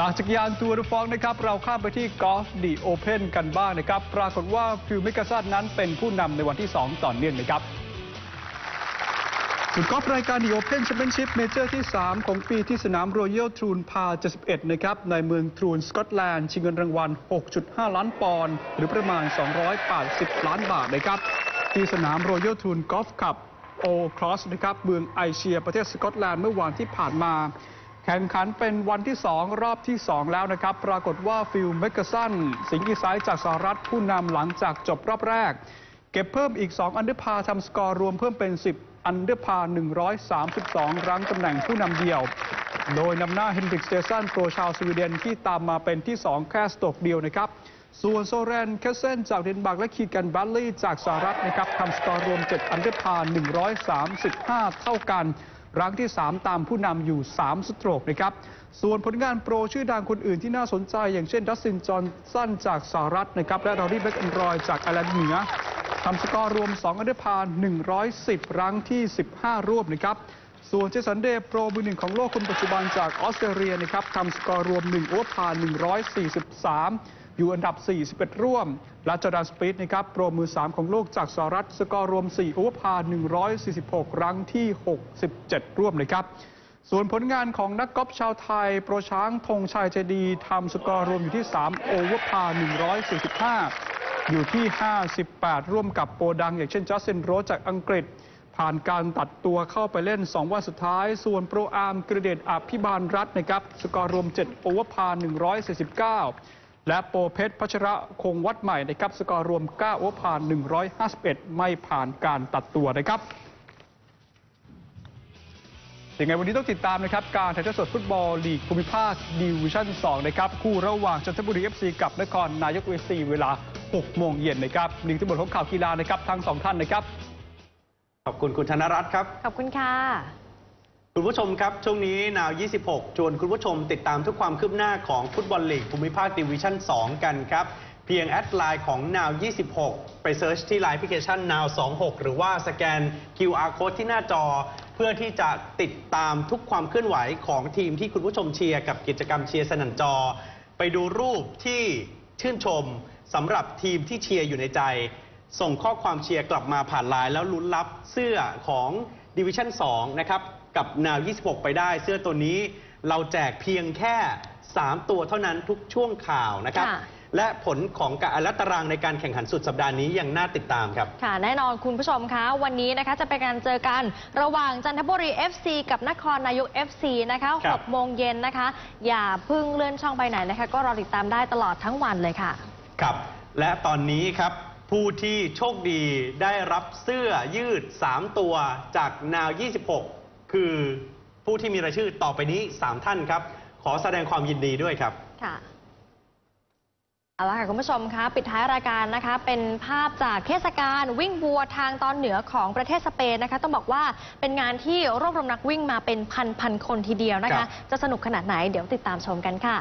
จากจักรยานทัวร์ดูฟองนะครับเราข้ามไปที่กอล์ฟดีโอเพนกันบ้างนะครับ ปรากฏว่าฟิลมิกาซันนั้นเป็นผู้นำในวันที่ 2 ต่อเนื่องนะครับสุดกอล์ฟรายการดีโอเพนแชมเปี้ยนชิพเมเจอร์ที่ 3 ของปีที่สนามรอยัลทรูนพา 71 นะครับ ในเมืองทรูนสกอตแลนด์ ชิงเงินรางวัล 6.5 ล้านปอนด์หรือประมาณ 280 ล้านบาทนะครับ ที่สนามรอยัลทรูนกอล์ฟคับโอครอสนะครับเมืองไอเชียประเทศสกอตแลนด์เมื่อวันที่ผ่านมา แข่งขันเป็นวันที่ 2 รอบที่ 2 แล้วนะครับ ปรากฏว่าฟิลเมก a สันสิงห์อีไซด์จากสหรัฐผู้นำหลังจากจบรอบแรก เก็บเพิ่มอีก 2 อันเดอร์พาทำสกอร์รวมเพิ่มเป็น 10 อันเดอร์พา 132 รั้งตำแหน่งผู้นำเดียว โดยนำหน้าเฮนริกสเตซันโปรชาวสวีเดนที่ตามมาเป็นที่ 2 แค่สโตกเดียวนะครับส่วนโซเรนเคสเซนจากเดนมาร์กและคีกันบัลลี่จากสหรัฐนะครับทำสกอร์รวม 7 อันเดอร์พา 135 เท่ากัน รั้งที่ 3 ตามผู้นำอยู่ 3 สโตรกนะครับ ส่วนผลงานโปรชื่อดังคนอื่นที่น่าสนใจ อย่างเช่นดัสตินจอนสันจากสหรัฐนะครับ และรอรี่เบคแอนรอยจากไอร์แลนด์เหนือทำสกอร์รวม 2 อันดอร์พา110 รั้งที่ 15 ร่วมนะครับส่วนเจสันเดย์โปรมือหนึ่งของโลกคนปัจจุบันจากออสเตรเลียนะครับทำสกอร์รวม 1 โอเวอร์พา143 อยู่อันดับ 41 ร่วม และจอร์แดนสปีดนะครับโปรมือ 3 ของโลกจากสหรัฐสกอร์รวม 4 โอเวอร์พา 146 รั้งที่ 67 ร่วมนะครับ ส่วนผลงานของนักกอล์ฟชาวไทย โปรช้างธงชัยเจดีทำสกอร์รวมอยู่ที่ 3 โอเวอร์พา 145 อยู่ที่ 58 ร่วมกับโปรดัง อย่างเช่นจัสตินโรสจากอังกฤษผ่านการตัดตัวเข้าไปเล่น 2 วันสุดท้าย ส่วนโปรอาร์มกระเดชอภิบาลรัฐนะครับ สกอร์รวม 7 โอเวอร์พา 149 และโปรเพชรพัชระคงวัดใหม่นะครับสกอร์รวม 9 โอเวอร์พา151 ไม่ผ่านการตัดตัวนะครับยังไงวันนี้ต้องติดตามนะครับ การถ่ายทอดสดฟุตบอลลีกภูมิภาคดิวิชั่น 2 นะครับ คู่ระหว่างจันทบุรี FC กับนครนายกเอฟซีเวลา 6 โมงเย็นนะครับหนึ่งทั้งหมดของข่าวกีฬานะครับทั้งสองท่านนะครับ ขอบคุณคุณธนรัตน์ครับ ขอบคุณค่ะ คุณผู้ชมครับ ช่วงนี้นาว 26 ชวนคุณผู้ชมติดตามทุกความคืบหน้าของฟุตบอลลีกภูมิภาคดิวิชั่น 2 กันครับ เพียงแอดไลน์ของนาว 26 ไปเซิร์ชที่ไลน์แอปพลิเคชันนาว 26 หรือว่าสแกน QR code ที่หน้าจอ เพื่อที่จะติดตามทุกความเคลื่อนไหวของทีมที่คุณผู้ชมเชียร์กับกิจกรรมเชียร์สนันจอ ไปดูรูปที่ชื่นชมสำหรับทีมที่เชียร์อยู่ในใจ ส่งข้อความเชียร์กลับมาผ่านไลน์แล้วลุ้นรับเสื้อของ ดิวิชั่น2นะครับกับนาว 26 ไปได้เสื้อตัวนี้ เราแจกเพียงแค่ 3 ตัวเท่านั้นทุกช่วงข่าวนะครับค่ะ และผลของการและตารางในการแข่งขันสุดสัปดาห์นี้ยังน่าติดตามครับ ค่ะแน่นอนคุณผู้ชมคะ วันนี้นะคะจะเป็นการเจอกันระหว่างจันทบุรี FC กับนครนายก FC นะคะครับ 6โมงเย็นนะคะ อย่าเพึ่งเลื่อนช่องไปไหนนะคะ ก็รอติดตามได้ตลอดทั้งวันเลยค่ะ ครับ และตอนนี้ครับ ผู้ที่โชคดีได้รับเสื้อยืด 3 ตัวจากนาว 26 คือผู้ที่มีรายชื่อต่อไปนี้ 3 ท่านครับ ขอแสดงความยินดีด้วยครับ ค่ะเอาละค่ะคุณผู้ชมคะปิดท้ายรายการนะคะ เป็นภาพจากเทศกาลวิ่งวัวทางตอนเหนือของประเทศสเปนนะคะ ต้องบอกว่าเป็นงานที่รวบรวมนักวิ่งมาเป็นพันพันๆคนทีเดียวนะครัคะ บ จะสนุกขนาดไหนเดี๋ยวติดตามชมกันค่ะ